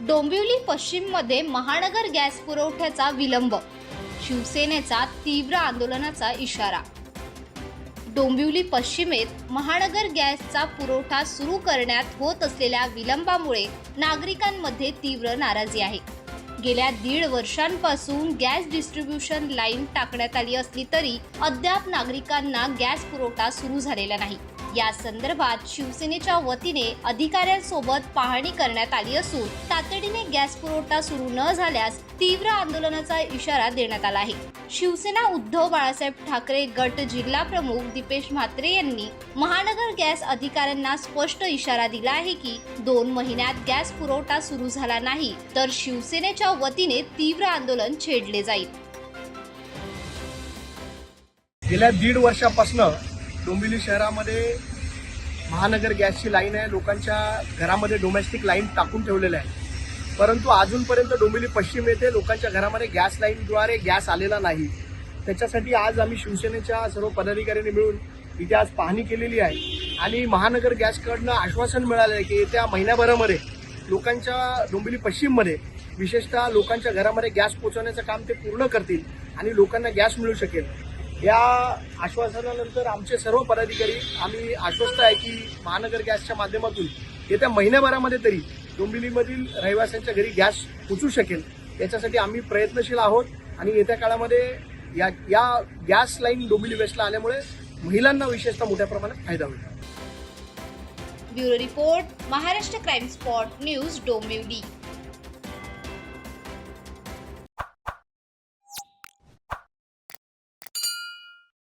डोंबिवली पश्चिममध्ये महानगर गॅस पुरवठ्याचा विलंब. शिवसेनेचा तीव्र आंदोलनाचा इशारा. डोंबिवली पश्चिमेत महानगर गॅसचा पुरवठा सुरू करण्यात होत असलेल्या विलंबामुळे नागरिकांमध्ये तीव्र नाराजी आहे. गेल्या दीड वर्षांपासून गॅस डिस्ट्रीब्युशन लाईन टाकण्यात आली असली तरी अद्याप नागरिकांना गॅस पुरवठा सुरू झालेला नाही. या संदर्भात शिवसेनेच्या वतीने अधिकाऱ्यांसोबत पाहणी करण्यात आली असून तातडीने गॅस पुरवठा सुरू न झाल्यास तीव्र आंदोलनाचा इशारा देण्यात आला आहे. शिवसेना उद्धव बाळासाहेब ठाकरे गट जिल्हा प्रमुख दीपेश म्हात्रे यांनी महानगर गॅस अधिकाऱ्यांना स्पष्ट इशारा दिला आहे की दोन महिन्यात गॅस पुरवठा सुरू झाला नाही तर शिवसेनेच्या वतीने तीव्र आंदोलन छेडले जाईल. गेल्या दीड वर्षापासून डोंबिवली शहरामध्ये महानगर गॅसची लाईन आहे. लोकांच्या घरामध्ये डोमेस्टिक लाईन टाकून ठेवलेलं आहे. परंतु अजूनपर्यंत डोंबिवली पश्चिम येथे लोकांच्या घरामध्ये गॅस लाईनद्वारे गॅस आलेला नाही. त्याच्यासाठी आज आम्ही शिवसेनेच्या सर्व पदाधिकाऱ्यांनी मिळून इथे आज पाहणी केलेली आहे. आणि महानगर गॅसकडनं आश्वासन मिळालं आहे की येत्या महिन्याभरामध्ये लोकांच्या डोंबिवली पश्चिममध्ये विशेषतः लोकांच्या घरामध्ये गॅस पोचवण्याचं काम ते पूर्ण करतील आणि लोकांना गॅस मिळू शकेल. या आश्वासनानंतर आमचे सर्व पदाधिकारी आम्ही आश्वस्त आहे की महानगर गॅसच्या माध्यमातून येत्या महिन्याभरामध्ये तरी डोंबिवलीमधील रहिवाशांच्या घरी गॅस पोचू शकेल. याच्यासाठी आम्ही प्रयत्नशील आहोत आणि येत्या काळामध्ये या या गॅस लाईन डोंबिवली वेस्टला आल्यामुळे महिलांना विशेषतः मोठ्या प्रमाणात फायदा होईल. Bureau report Maharashtra crime spot news Dombivli.